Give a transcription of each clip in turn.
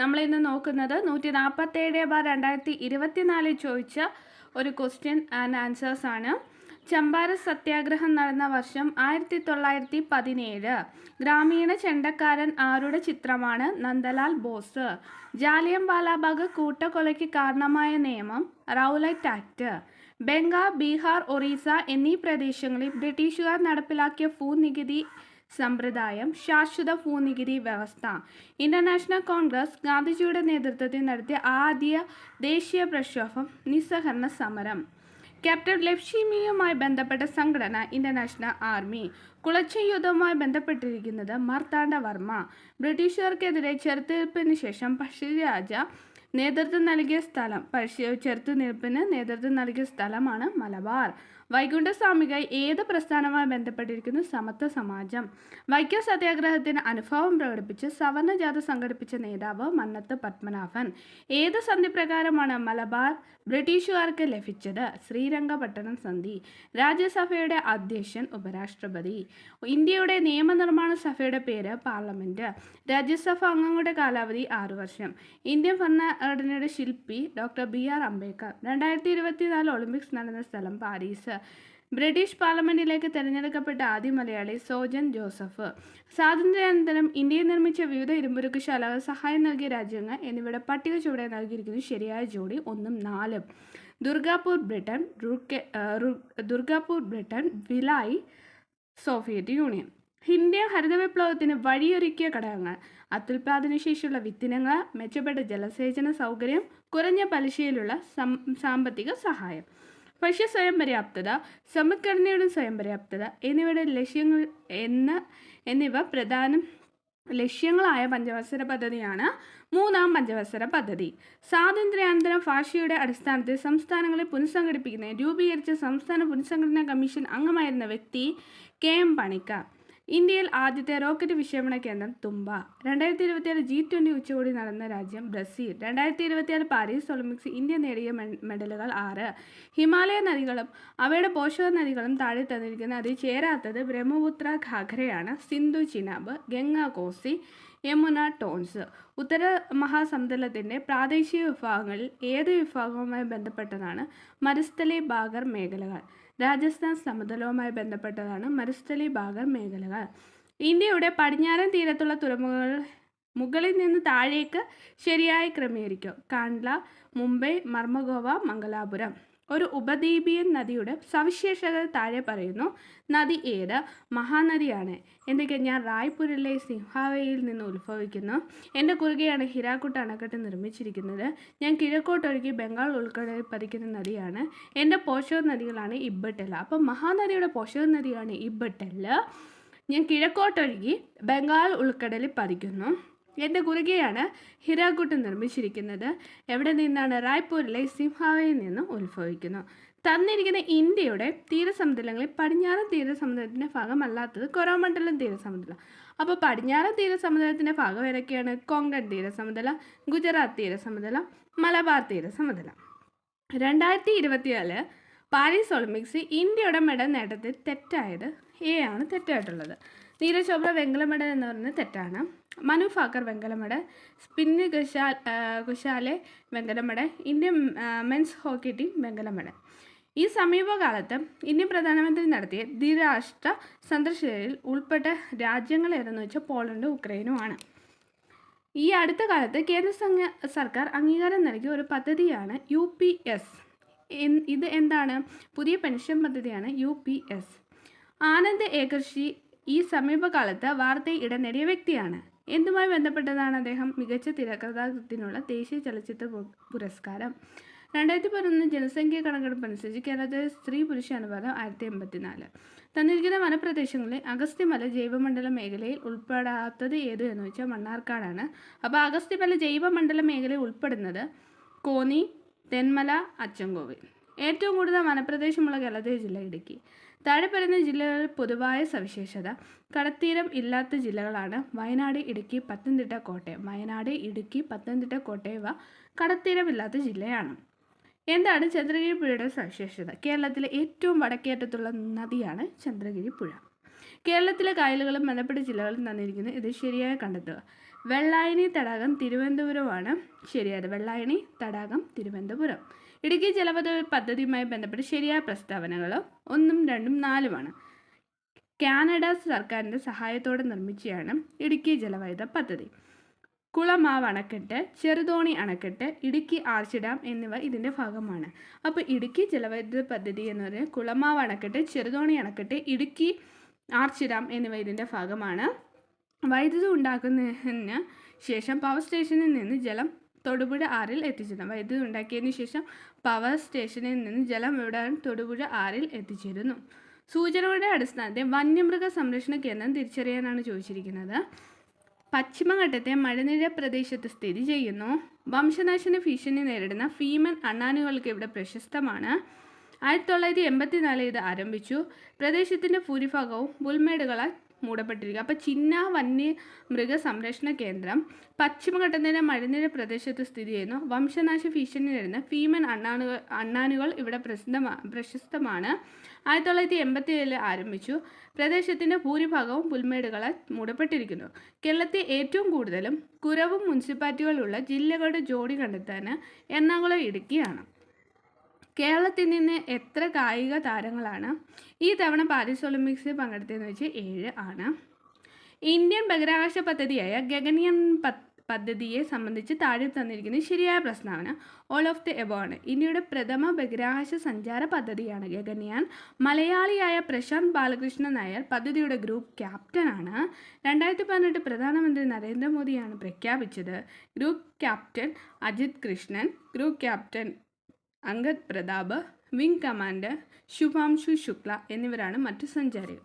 നമ്മൾ ഇന്ന് നോക്കുന്നത് നൂറ്റി നാൽപ്പത്തേഴ് ബാർ രണ്ടായിരത്തി ഇരുപത്തിനാലിൽ ചോദിച്ച ഒരു ക്വസ്റ്റ്യൻ ആൻഡ് ആൻസേഴ്സ് ആണ്. ചമ്പാര സത്യാഗ്രഹം നടന്ന വർഷം ആയിരത്തി തൊള്ളായിരത്തി പതിനേഴ് ഗ്രാമീണ ചെണ്ടക്കാരൻ ആരുടെ ചിത്രമാണ്? നന്ദലാൽ ബോസ്. ജാലിയം ബാലാബാഗ് കൂട്ടക്കൊലയ്ക്ക് കാരണമായ നിയമം റൗലറ്റ് ആക്ട് ബംഗാൾ ബീഹാർ ഒറീസ എന്നീ പ്രദേശങ്ങളിൽ ബ്രിട്ടീഷുകാർ നടപ്പിലാക്കിയ ഭൂനികുതി സമ്പ്രദായം ശാശ്വത ഭൂനികുതി വ്യവസ്ഥ. ഇന്റർനാഷണൽ കോൺഗ്രസ് ഗാന്ധിജിയുടെ നേതൃത്വത്തിൽ നടത്തിയ ആദ്യ ദേശീയ പ്രക്ഷോഭം നിസ്സഹരണ സമരം. ക്യാപ്റ്റൻ ലക്ഷ്മിയുമായി ബന്ധപ്പെട്ട സംഘടന ഇന്റർനാഷണൽ ആർമി. കുളച്ച യുദ്ധവുമായി ബന്ധപ്പെട്ടിരിക്കുന്നത് മർത്താണ്ഡ വർമ്മ. ബ്രിട്ടീഷുകാർക്കെതിരെ ചെറുത്തിരിപ്പിന് ശേഷം പഴശ്ശിരാജ നേതൃത്വം നൽകിയ സ്ഥലം പഴശ്ശി ചെറുത്തുനിൽപ്പിന് നേതൃത്വം നൽകിയ സ്ഥലമാണ് മലബാർ. വൈകുണ്ഠസ്വാമിക ഏത് പ്രസ്ഥാനവുമായി ബന്ധപ്പെട്ടിരിക്കുന്നു? സമത്വ സമാജം. വൈക്കം സത്യാഗ്രഹത്തിന് അനുഭവം പ്രകടിപ്പിച്ച് സവർണജാഥ സംഘടിപ്പിച്ച നേതാവ് മന്നത്ത് പത്മനാഭൻ. ഏത് സന്ധി പ്രകാരമാണ് മലബാർ ബ്രിട്ടീഷുകാർക്ക് ലഭിച്ചത്? ശ്രീരംഗപട്ടണം സന്ധി. രാജ്യസഭയുടെ അധ്യക്ഷൻ ഉപരാഷ്ട്രപതി. ഇന്ത്യയുടെ നിയമനിർമ്മാണ സഭയുടെ പേര് പാർലമെന്റ്. രാജ്യസഭ അംഗങ്ങളുടെ കാലാവധി ആറു വർഷം. ഇന്ത്യൻ ഭരണഘടനയുടെ ശില്പി ഡോക്ടർ ബി ആർ അംബേദ്കർ. രണ്ടായിരത്തി ഇരുപത്തിനാല് ഒളിമ്പിക്സ് നടന്ന സ്ഥലം പാരീസ്. ബ്രിട്ടീഷ് പാർലമെന്റിലേക്ക് തിരഞ്ഞെടുക്കപ്പെട്ട ആദ്യ മലയാളി സോജൻ ജോസഫ്. സ്വാതന്ത്ര്യാനന്തരം ഇന്ത്യയിൽ നിർമ്മിച്ച വിവിധ ഇരുമ്പുരുക്കുശാലകൾ സഹായം നൽകിയ രാജ്യങ്ങൾ എന്നിവയുടെ പട്ടിക ചുവടെ നൽകിയിരിക്കുന്നു ശരിയായ ജോഡി ഒന്നും നാലും. Durgapur Britain Durgapur Britain Bhilai Soviet Union. India ഹരിത വിപ്ലവത്തിന് വഴിയൊരുക്കിയ ഘടകങ്ങൾ. അത്യുൽപാദനശേഷിയുള്ള വിത്തിനങ്ങൾ മെച്ചപ്പെട്ട ജലസേചന സൗകര്യം കുറഞ്ഞ പലിശയിലുള്ള സാമ്പത്തിക സഹായം. ഭക്ഷ്യ സ്വയം പര്യാപ്തത സമ്പദ്ഘടനയുടെ സ്വയം പര്യാപ്തത എന്നിവയുടെ ലക്ഷ്യങ്ങൾ എന്ന എന്നിവ പ്രധാനം ലക്ഷ്യങ്ങളായ പഞ്ചവത്സര പദ്ധതിയാണ് മൂന്നാം പഞ്ചവത്സര പദ്ധതി. സ്വാതന്ത്ര്യാനന്തരം ഭാഷയുടെ അടിസ്ഥാനത്തിൽ സംസ്ഥാനങ്ങളെ പുനഃസംഘടിപ്പിക്കുന്നതിന് രൂപീകരിച്ച സംസ്ഥാന പുനഃസംഘടനാ കമ്മീഷൻ അംഗമായിരുന്ന വ്യക്തി കെ എം പണിക്കർ. ഇന്ത്യയിൽ ആദ്യത്തെ റോക്കറ്റ് വിക്ഷേപണ കേന്ദ്രം തുമ്പ രണ്ടായിരത്തി ഇരുപത്തിയാറ് ജി ട്വന്റി ഉച്ചകോടി നടന്ന രാജ്യം ബ്രസീൽ. രണ്ടായിരത്തി ഇരുപത്തിയാറ് പാരീസ് ഒളിമ്പിക്സ് ഇന്ത്യ നേടിയ മെഡലുകൾ ആറ്. ഹിമാലയ നദികളും അവയുടെ പോഷക നദികളും താഴെ തന്നിരിക്കുന്ന അതിൽ ചേരാത്തത് ബ്രഹ്മപുത്ര ഘാഘരയാണ് സിന്ധു ചിനാബ് ഗംഗ കോസി യമുന ടോൺസ്. ഉത്തര മഹാസമുദ്രത്തിന്റെ പ്രാദേശിക വിഭാഗങ്ങളിൽ ഏത് വിഭാഗവുമായി ബന്ധപ്പെട്ടതാണ് മരുസ്ഥലി ബാഗർ മേഖലകൾ? രാജസ്ഥാൻ സമതലവുമായി ബന്ധപ്പെട്ടതാണ് മരുസ്ഥലി ഭാഗം മേഖലകൾ. ഇന്ത്യയുടെ പടിഞ്ഞാറൻ തീരത്തുള്ള തുറമുഖങ്ങൾ മുകളിൽ നിന്ന് താഴേക്ക് ശരിയായി ക്രമീകരിക്കും. കാൺല മുംബൈ മർമഗോവ മംഗലാപുരം. ഒരു ഉപദ്വീപിയൻ നദിയുടെ സവിശേഷത താഴെ പറയുന്നു. നദി ഏത്? മഹാനദിയാണ്. എന്തൊക്കെ? ഞാൻ റായ്പൂരിലെ സിംഹാവയിൽ നിന്ന് ഉത്ഭവിക്കുന്നു. എന്റെ കുറുകെയാണ് ഹിരാക്കുട്ട് അണക്കെട്ട് നിർമ്മിച്ചിരിക്കുന്നത്. ഞാൻ കിഴക്കോട്ടൊഴുകി ബംഗാൾ ഉൾക്കടലിൽ പതിക്കുന്ന നദിയാണ്. എന്റെ പോഷക നദികളാണ് ഇബ്ബട്ടെല്ല അപ്പം മഹാനദിയുടെ പോഷക നദിയാണ് ഇബ്ബട്ടെല്ല ഞാൻ കിഴക്കോട്ടൊഴുകി ബംഗാൾ ഉൾക്കടലിൽ പതിക്കുന്നു. എന്റെ കുറുകെയാണ് ഹിരാക്കുട്ട് നിർമ്മിച്ചിരിക്കുന്നത്. എവിടെ നിന്നാണ്? റായ്പൂരിലെ സിംഹാവയിൽ നിന്നും ഉത്ഭവിക്കുന്നു. തന്നിരിക്കുന്ന ഇന്ത്യയുടെ തീരസമുദ്രങ്ങളിൽ പടിഞ്ഞാറൻ തീരസമുദ്രത്തിന്റെ ഭാഗമല്ലാത്തത് കൊറോമണ്ഡലം തീരസമുദ്രം. അപ്പോൾ പടിഞ്ഞാറൻ തീരസമുദ്രത്തിന്റെ ഭാഗം ഏതൊക്കെയാണ്? കൊങ്കൺ തീരസമുദ്രം ഗുജറാത്ത് തീരസമുദ്രം മലബാർ തീരസമുദ്രം. രണ്ടായിരത്തി ഇരുപത്തിനാല് പാരീസ് ഒളിമ്പിക്സ് ഇന്ത്യയുടെ മെഡൽ നേട്ടത്തിൽ തെറ്റായത് എ ആണ്. തെറ്റായിട്ടുള്ളത്. നീരജ് ചോപ്ര വെങ്കല എന്ന് പറയുന്നത് തെറ്റാണ്. മനു ഫാക്കർ വെങ്കലമട സ്പിന്നി സ്പിന്ന് ഖുശാലെ വെങ്കലമട വെങ്കല ഇന്ത്യൻ മെൻസ് ഹോക്കി ടീം വെങ്കലമട. ഈ സമീപകാലത്ത് ഇന്ത്യൻ പ്രധാനമന്ത്രി നടത്തിയ ദ്വിരാഷ്ട്ര സന്ദർശനയിൽ ഉൾപ്പെട്ട രാജ്യങ്ങൾ ഏതെന്ന് വെച്ചാൽ പോളണ്ടും ഉക്രൈനുമാണ്. ഈ അടുത്ത കാലത്ത് കേന്ദ്ര സർക്കാർ അംഗീകാരം നൽകിയ ഒരു പദ്ധതിയാണ് യു പി എസ്. ഇത് എന്താണ്? പുതിയ പെൻഷൻ പദ്ധതിയാണ് U P S. Anand Ekarshi ഈ സമീപകാലത്ത് വാർത്തയിൽ ഇടം നേടിയ വ്യക്തിയാണ്. എന്തുമായി ബന്ധപ്പെട്ടതാണ് അദ്ദേഹം മികച്ച തിരക്കഥാകൃത്തിനുള്ള ദേശീയ ചലച്ചിത്ര പുരസ്കാരം? രണ്ടായിരത്തി പതിനൊന്ന് ജനസംഖ്യ കണക്കെടുപ്പ് അനുസരിച്ച് കേരളത്തിലെ സ്ത്രീ പുരുഷ അനുപാതം ആയിരത്തി എൺപത്തിനാല് തന്നിരിക്കുന്ന വനപ്രദേശങ്ങളിൽ അഗസ്ത്യമല ജൈവമണ്ഡല മേഖലയിൽ ഉൾപ്പെടാത്തത് ഏത് എന്ന് വെച്ചാൽ മണ്ണാർക്കാടാണ്. അപ്പോൾ അഗസ്ത്യമല ജൈവമണ്ഡല മേഖലയിൽ ഉൾപ്പെടുന്നത് കോന്നി തെന്മല അച്ചൻകോവിൽ. ഏറ്റവും കൂടുതൽ വനപ്രദേശമുള്ള കേരളത്തിലെ ജില്ല ഇടുക്കി. താഴെ പറയുന്ന ജില്ലകളിൽ പൊതുവായ സവിശേഷത കടത്തീരം ഇല്ലാത്ത ജില്ലകളാണ് വയനാട് ഇടുക്കി പത്തനംതിട്ട കോട്ടയം. വയനാട് ഇടുക്കി പത്തനംതിട്ട കോട്ടയവ കടത്തീരമില്ലാത്ത ജില്ലയാണ്. എന്താണ് ചന്ദ്രഗിരി പുഴയുടെ സവിശേഷത? കേരളത്തിലെ ഏറ്റവും വടക്കേറ്റത്തുള്ള നദിയാണ് ചന്ദ്രഗിരി പുഴ. കേരളത്തിലെ കായലുകളും ബന്ധപ്പെട്ട ജില്ലകളും തന്നിരിക്കുന്നു ഇത് ശരിയായി കണ്ടെത്തുക. വെള്ളായണി തടാകം തിരുവനന്തപുരമാണ്. ശരിയായത് വെള്ളായണി തടാകം തിരുവനന്തപുരം. ഇടുക്കി ജലപദ്ധതി പദ്ധതിയുമായി ബന്ധപ്പെട്ട് ശരിയായ പ്രസ്താവനകൾ ഒന്നും രണ്ടും നാലുമാണ്. കാനഡ സർക്കാരിന്റെ സഹായത്തോടെ നിർമ്മിച്ചതാണ് ഇടുക്കി ജലവൈദ്യുത പദ്ധതി. കുളമാവ് അണക്കെട്ട് ചെറുതോണി അണക്കെട്ട് ഇടുക്കി ആർച്ച് ഡാം എന്നിവ ഇതിന്റെ ഭാഗമാണ്. അപ്പോൾ ഇടുക്കി ജലവൈദ്യുത പദ്ധതി എന്ന് പറയുന്നത് കുളമാവ് അണക്കെട്ട് ചെറുതോണി അണക്കെട്ട് ഇടുക്കി ആർച്ച് ഡാം എന്നിവ ഇതിന്റെ ഭാഗമാണ്. വൈദ്യുതി ഉണ്ടാക്കുന്നതിന് ശേഷം പവർ സ്റ്റേഷനിൽ നിന്ന് ജലം തൊടുപുഴ ആറിൽ എത്തിച്ചിരുന്നു. വൈദ്യുതി ഉണ്ടാക്കിയതിന് ശേഷം പവർ സ്റ്റേഷനിൽ നിന്ന് ജലം ഇവിടെ തൊടുപുഴ ആറിൽ എത്തിച്ചിരുന്നു. സൂചനകളുടെ അടിസ്ഥാനത്തിൽ വന്യമൃഗ സംരക്ഷണ കേന്ദ്രം തിരിച്ചറിയാനാണ് ചോദിച്ചിരിക്കുന്നത്. പശ്ചിമഘട്ടത്തെ മഴനിര പ്രദേശത്ത് സ്ഥിതി ചെയ്യുന്നു. വംശനാശന ഭീഷണി നേരിടുന്ന ഫീമൻ അണ്ണാനുകൾക്ക് ഇവിടെ പ്രശസ്തമാണ്. ആയിരത്തി തൊള്ളായിരത്തി എൺപത്തിനാലിൽ ഇത് ആരംഭിച്ചു. പ്രദേശത്തിന്റെ ഭൂരിഭാഗവും പുൽമേടുകളാൽ മൂടപ്പെട്ടിരിക്കുക. അപ്പോൾ ചിന്ന വന്യ മൃഗ സംരക്ഷണ കേന്ദ്രം പശ്ചിമഘട്ടത്തിന്റെ മഴനിര പ്രദേശത്ത് സ്ഥിതി ചെയ്യുന്നു. വംശനാശ ഭീഷണി നേരുന്ന ഫീമൻ അണ്ണാനുകൾ അണ്ണാനുകൾ ഇവിടെ പ്രസിദ്ധമാ പ്രശസ്തമാണ്. ആയിരത്തി തൊള്ളായിരത്തി എൺപത്തി ഏഴിൽ ആരംഭിച്ചു. പ്രദേശത്തിന്റെ ഭൂരിഭാഗവും പുൽമേടുകളാൽ മൂടപ്പെട്ടിരിക്കുന്നു. കേരളത്തിൽ ഏറ്റവും കൂടുതലും കുറവും മുനിസിപ്പാലിറ്റികളുള്ള ജില്ലകളുടെ ജോഡി കണ്ടെത്താൻ എറണാകുളം ഇടുക്കിയാണ്. കേരളത്തിൽ നിന്ന് എത്ര കായിക താരങ്ങളാണ്? ഈ തവണ പാരീസ് ഒളിമ്പിക്സിൽ പങ്കെടുത്തതെന്ന് വെച്ച് ഏഴ് ആണ്. ഇന്ത്യൻ ബഹിരാകാശ പദ്ധതിയായ ഗഗനിയൻ പദ്ധതിയെ സംബന്ധിച്ച് താഴെ തന്നിരിക്കുന്ന ശരിയായ പ്രസ്താവന ഓൾ ഓഫ് ദി എബോ ആണ്. ഇന്ത്യയുടെ പ്രഥമ ബഹിരാകാശ സഞ്ചാര പദ്ധതിയാണ് ഗഗനിയാൻ. മലയാളിയായ പ്രശാന്ത് ബാലകൃഷ്ണൻ നായർ പദ്ധതിയുടെ ഗ്രൂപ്പ് ക്യാപ്റ്റനാണ് രണ്ടായിരത്തി പതിനെട്ട് പ്രധാനമന്ത്രി നരേന്ദ്രമോദിയാണ് പ്രഖ്യാപിച്ചത്. Group captain Ajit Krishnan group captain Angad Pratap wing commander Shubhanshu Shukla എന്നിവരാണ് മറ്റു സഞ്ചാരികൾ.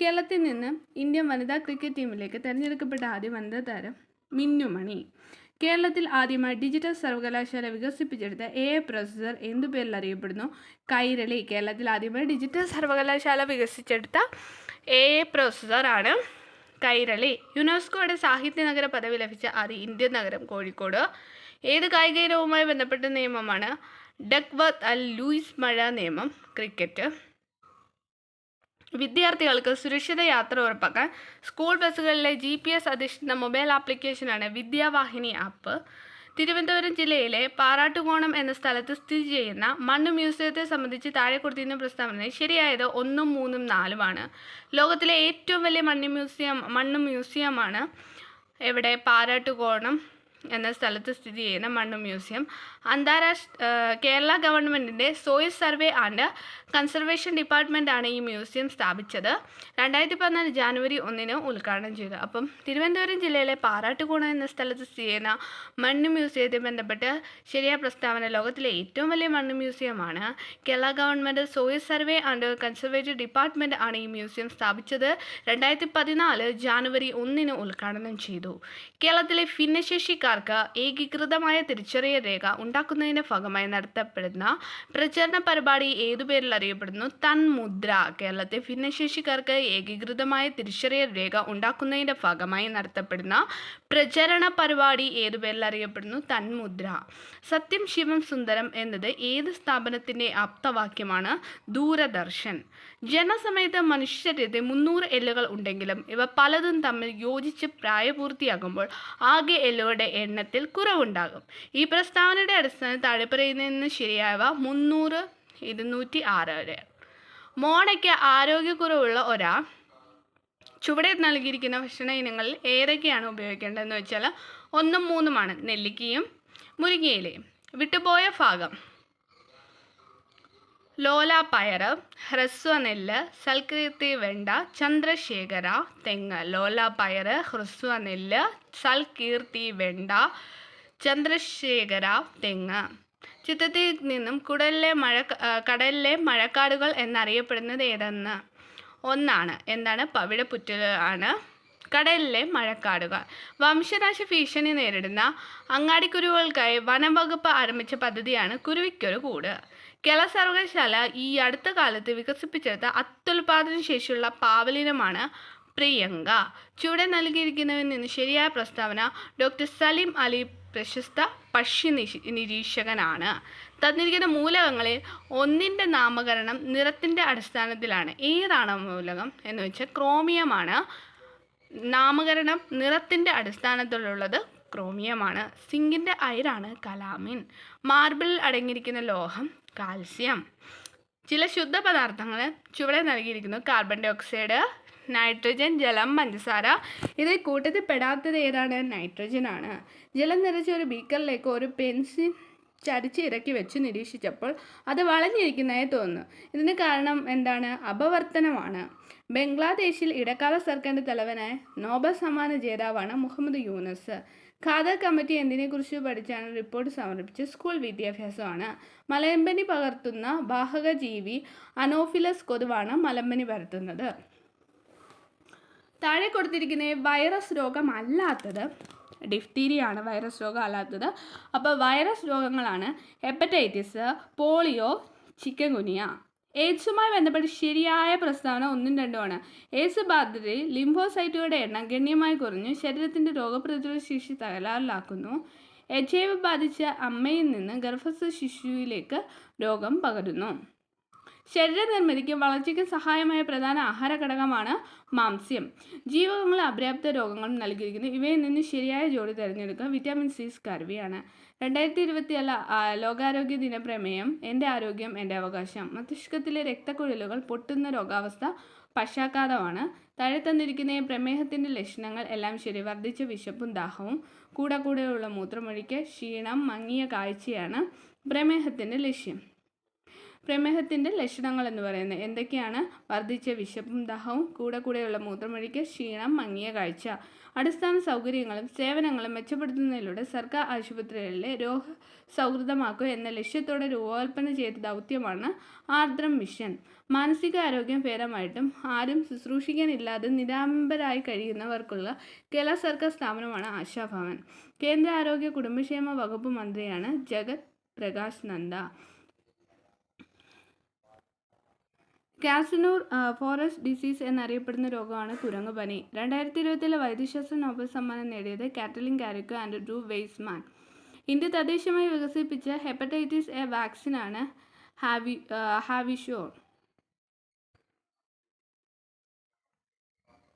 കേരളത്തിൽ നിന്ന് ഇന്ത്യൻ വനിതാ ക്രിക്കറ്റ് ടീമിലേക്ക് തിരഞ്ഞെടുക്കപ്പെട്ട ആദ്യ വനിതാ താരം മിന്നുമണി കേരളത്തിൽ ആദ്യമായി ഡിജിറ്റൽ സർവകലാശാല വികസിപ്പിച്ചെടുത്ത എ പ്രൊസസർ എന്തു പേരിൽ അറിയപ്പെടുന്നു? കൈരളി കേരളത്തിൽ ആദ്യമായി ഡിജിറ്റൽ സർവകലാശാല വികസിച്ചെടുത്ത എ പ്രൊസസർ പ്രൊസസറാണ് കൈരളി. യുനെസ്കോയുടെ സാഹിത്യ നഗര പദവി ലഭിച്ച ആദ്യ ഇന്ത്യൻ നഗരം കോഴിക്കോട്. ഏത് കായിക ഇനവുമായി ബന്ധപ്പെട്ട നിയമമാണ് ഡക്വർത്ത് അൽ ലൂയിസ് മഴ നിയമം ക്രിക്കറ്റ്. വിദ്യാർത്ഥികൾക്ക് സുരക്ഷിത യാത്ര ഉറപ്പാക്കാൻ സ്കൂൾ ബസ്സുകളിലെ ജി പി എസ് അധിഷ്ഠിത മൊബൈൽ ആപ്ലിക്കേഷനാണ് വിദ്യാവാഹിനി ആപ്പ്. തിരുവനന്തപുരം ജില്ലയിലെ പാറാട്ടുകോണം എന്ന സ്ഥലത്ത് സ്ഥിതി ചെയ്യുന്ന മണ്ണ് മ്യൂസിയത്തെ സംബന്ധിച്ച് താഴെ കൊടുത്തിരുന്ന പ്രസ്താവന ശരിയായത് ഒന്നും മൂന്നും നാലുമാണ് ലോകത്തിലെ ഏറ്റവും വലിയ മണ്ണ് മ്യൂസിയം മണ്ണ് മ്യൂസിയമാണ് എവിടെ? പാറാട്ടുകോണം. എന്ന സ്ഥലത്ത് സ്ഥിതി ചെയ്യുന്ന മണ്ണ് മ്യൂസിയം. അന്താരാഷ്ട്ര കേരള ഗവൺമെന്റിന്റെ സോയിൽ സർവേ ആൻഡ് കൺസർവേഷൻ ഡിപ്പാർട്ട്മെന്റാണ് ഈ മ്യൂസിയം സ്ഥാപിച്ചത്. രണ്ടായിരത്തി പതിനാല് ജാനുവരി ഒന്നിന് ഉദ്ഘാടനം ചെയ്തു. അപ്പം തിരുവനന്തപുരം ജില്ലയിലെ പാറാട്ടുകൂണ എന്ന സ്ഥലത്ത് സ്ഥിതി ചെയ്യുന്ന മണ്ണ് മ്യൂസിയത്തെ ബന്ധപ്പെട്ട് ശരിയായ പ്രസ്താവന ലോകത്തിലെ ഏറ്റവും വലിയ മണ്ണ് മ്യൂസിയമാണ്. Kerala government soil survey and conservative department ആണ് ഈ മ്യൂസിയം സ്ഥാപിച്ചത്. രണ്ടായിരത്തി പതിനാല് ജാനുവരി ഒന്നിന് ഉദ്ഘാടനം ചെയ്തു. കേരളത്തിലെ ഭിന്നശേഷിക്കാർക്ക് ഏകീകൃതമായ തിരിച്ചറിയ രേഖ ഉണ്ടാക്കുന്നതിന്റെ ഭാഗമായി നടത്തപ്പെടുന്ന പ്രചരണ പരിപാടി ഏതു പേരിൽ അറിയപ്പെടുന്നു? തന്മുദ്ര കേരളത്തെ ഭിന്നശേഷിക്കാർക്ക് ഏകീകൃതമായ തിരിച്ചറിയ രേഖ ഉണ്ടാക്കുന്നതിന്റെ ഭാഗമായി നടത്തപ്പെടുന്ന പ്രചരണ പരിപാടി ഏതു പേരിൽ അറിയപ്പെടുന്നു? തന്മുദ്ര. സത്യം ശിവം സുന്ദരം എന്നത് ഏത് സ്ഥാപനത്തിന്റെ ആപ്തവാക്യമാണ്? ദൂരദർശൻ. ജനസമയത്ത് മനുഷ്യശരീരത്തിൽ മുന്നൂറ് എല്ലുകൾ ഉണ്ടെങ്കിലും ഇവ പലതും തമ്മിൽ യോജിച്ച് പ്രായപൂർത്തിയാകുമ്പോൾ ആകെ എല്ലുകളുടെ എണ്ണത്തിൽ കുറവുണ്ടാകും. ഈ പ്രസ്താവനയുടെ അടിസ്ഥാനത്തിൽ താഴെ പറയുന്നതിൽ നിന്ന് ശരിയായവ മുന്നൂറ് ഇരുന്നൂറ്റി ആറ്. വരെ മോണയ്ക്ക് ആരോഗ്യക്കുറവുള്ള ഒരാൾ ചുവടെ നൽകിയിരിക്കുന്ന ഭക്ഷണ ഇനങ്ങളിൽ ഏതൊക്കെയാണ് ഉപയോഗിക്കേണ്ടതെന്ന് വെച്ചാൽ ഒന്നും മൂന്നുമാണ്. നെല്ലിക്കയും മുരിങ്ങയിലയും. വിട്ടുപോയ ഭാഗം. ലോല പയർ ഹ്രസ്വ നെല്ല് സൽകീർത്തി വെണ്ട ചന്ദ്രശേഖര തെങ്ങ്. ലോല പയർ ഹ്രസ്വ നെല്ല് സൽകീർത്തി വെണ്ട ചന്ദ്രശേഖര തെങ്ങ്. ചിത്രത്തിൽ നിന്നും കുടലിലെ മഴ കടലിലെ മഴക്കാടുകൾ എന്നറിയപ്പെടുന്നത് ഏതെന്ന്? ഒന്നാണ്. എന്താണ്? പവിഴപ്പുറ്റുകൾ ആണ്. കടലിലെ മഴക്കാടുകൾ. വംശനാശ ഭീഷണി നേരിടുന്ന അങ്ങാടിക്കുരുവുകൾക്കായി വനം വകുപ്പ് ആരംഭിച്ച പദ്ധതിയാണ് കുരുവിക്കൊരു കൂട്. കേരള സർവകലാശാല ഈ അടുത്ത കാലത്ത് വികസിപ്പിച്ചെടുത്ത അത്യുൽപാദന ശേഷിയുള്ള പാവലിനമാണ് പ്രിയങ്ക. ചുവടെ നൽകിയിരിക്കുന്നവരിൽ നിന്ന് ശരിയായ പ്രസ്താവന ഡോക്ടർ സലീം അലി പ്രശസ്ത പക്ഷി നിരീക്ഷകനാണ്. തന്നിരിക്കുന്ന മൂലകങ്ങളിൽ ഒന്നിന്റെ നാമകരണം നിറത്തിന്റെ അടിസ്ഥാനത്തിലാണ്. ഏതാണ് മൂലകം എന്ന് വെച്ചാൽ ക്രോമിയമാണ്. നാമകരണം നിറത്തിന്റെ അടിസ്ഥാനത്തിലുള്ളത് ക്രോമിയമാണ്. സിങ്കിന്റെ അയിരാണ് കലാമിൻ. മാർബിളിൽ അടങ്ങിയിരിക്കുന്ന ലോഹം കാൽസ്യം. ചില ശുദ്ധ പദാർത്ഥങ്ങൾ ചുവടെ നൽകിയിരിക്കുന്നു കാർബൺ ഡയോക്സൈഡ് നൈട്രജൻ ജലം പഞ്ചസാര. ഇതിൽ കൂട്ടത്തിൽ പെടാത്തത് ഏതാണ്? നൈട്രജൻ ആണ്. ജലം നിറച്ച ഒരു ബീക്കറിലേക്ക് ഒരു പെൻസിൽ ചരിച്ച് ഇറക്കി വെച്ച് നിരീക്ഷിച്ചപ്പോൾ അത് വളഞ്ഞിരിക്കുന്നതായി തോന്നുന്നു. ഇതിന് കാരണം എന്താണ്? അപവർത്തനമാണ്. ബംഗ്ലാദേശിൽ ഇടക്കാല സർക്കാരിന്റെ തലവനായ നോബൽ സമ്മാന ജേതാവാണ് മുഹമ്മദ് യൂനസ്. ഖാദർ കമ്മിറ്റി എന്തിനെക്കുറിച്ച് പഠിച്ചാണ് റിപ്പോർട്ട് സമർപ്പിച്ച് സ്കൂൾ വിദ്യാഭ്യാസമാണ്. മലമ്പനി പകർത്തുന്ന ബാഹക ജീവി അനോഫിലസ് കൊതുവാണ് മലമ്പനി പരത്തുന്നത് താഴെ കൊടുത്തിരിക്കുന്ന വൈറസ് രോഗമല്ലാത്തത് ഡിഫ്തീരിയാണ് വൈറസ് രോഗം അല്ലാത്തത് അപ്പോൾ വൈറസ് രോഗങ്ങളാണ് ഹെപ്പറ്റൈറ്റിസ് പോളിയോ ചിക്കൻ ഗുനിയ എയ്ഡ്സുമായി ബന്ധപ്പെട്ട് ശരിയായ പ്രസ്താവന ഒന്നും രണ്ടുമാണ്. എയ്ഡ്സ് ബാധിതരിൽ ലിംഫോസൈറ്റുകളുടെ എണ്ണം ഗണ്യമായി കുറഞ്ഞു. ശരീരത്തിന്റെ രോഗപ്രതിരോധ ശേഷി തകരാറിലാക്കുന്നു. എച്ച് ഐ വി ബാധിച്ച അമ്മയിൽ നിന്ന് ഗർഭസ്ഥ ശിശുവിലേക്ക് രോഗം പകരുന്നു. ശരീരനിർമ്മിതിക്കും വളർച്ചയ്ക്കും സഹായമായ പ്രധാന ആഹാര ഘടകമാണ് മാംസ്യം. ജീവകങ്ങൾ അപര്യാപ്ത രോഗങ്ങളും നൽകിയിരിക്കുന്നു. ഇവയിൽ നിന്ന് ശരിയായ ജോഡി തിരഞ്ഞെടുക്കുക വിറ്റാമിൻ സി സ്കർവിയാണ്. രണ്ടായിരത്തി ഇരുപത്തി ലോകാരോഗ്യ ദിന പ്രമേയം എന്റെ ആരോഗ്യം എന്റെ അവകാശം. മസ്തിഷ്കത്തിലെ രക്തക്കുഴലുകൾ പൊട്ടുന്ന രോഗാവസ്ഥ പക്ഷാഘാതമാണ് താഴെ തന്നിരിക്കുന്ന പ്രമേഹത്തിന്റെ ലക്ഷണങ്ങൾ എല്ലാം ശരി. വർദ്ധിച്ച വിശപ്പും ദാഹവും കൂടെ കൂടെയുള്ള മൂത്രമൊഴിക്ക് ക്ഷീണം മങ്ങിയ കാഴ്ചയാണ് പ്രമേഹത്തിന്റെ ലക്ഷ്യം. പ്രമേഹത്തിന്റെ ലക്ഷണങ്ങൾ എന്ന് പറയുന്നത് എന്തൊക്കെയാണ്? വർദ്ധിച്ച വിശപ്പും ദാഹവും കൂടെ കൂടെയുള്ള മൂത്രമൊഴിക്ക് ക്ഷീണം മങ്ങിയ കാഴ്ച അടിസ്ഥാന സൗകര്യങ്ങളും സേവനങ്ങളും മെച്ചപ്പെടുത്തുന്നതിലൂടെ സർക്കാർ ആശുപത്രികളിലെ രോഗ സൗഹൃദമാക്കുക എന്ന ലക്ഷ്യത്തോടെ രൂപകൽപ്പന ചെയ്ത ദൗത്യമാണ് ആർദ്രം മിഷൻ. മാനസികാരോഗ്യം ഭേദമായിട്ടും ആരും ശുശ്രൂഷിക്കാനില്ലാതെ നിരാംബരായി കഴിയുന്നവർക്കുള്ള കേരള സർക്കാർ സ്ഥാപനമാണ് ആശാഭവൻ കേന്ദ്ര ആരോഗ്യ കുടുംബക്ഷേമ വകുപ്പ് മന്ത്രിയാണ് ജഗത് പ്രകാശ് നന്ദ കാസനൂർ ഫോറസ്റ്റ് ഡിസീസ് എന്നറിയപ്പെടുന്ന രോഗമാണ് കുരങ്ങുപനി രണ്ടായിരത്തി ഇരുപത്തിലെ വൈദ്യശാസ്ത്ര നോബൽ സമ്മാനം നേടിയത് Katalin Kariko and Drew Weissman. India തദ്ദേശീയമായി വികസിപ്പിച്ച ഹെപ്പറ്റൈറ്റിസ് എ വാക്സിനാണ് ഹാവി ഹാവിഷോർ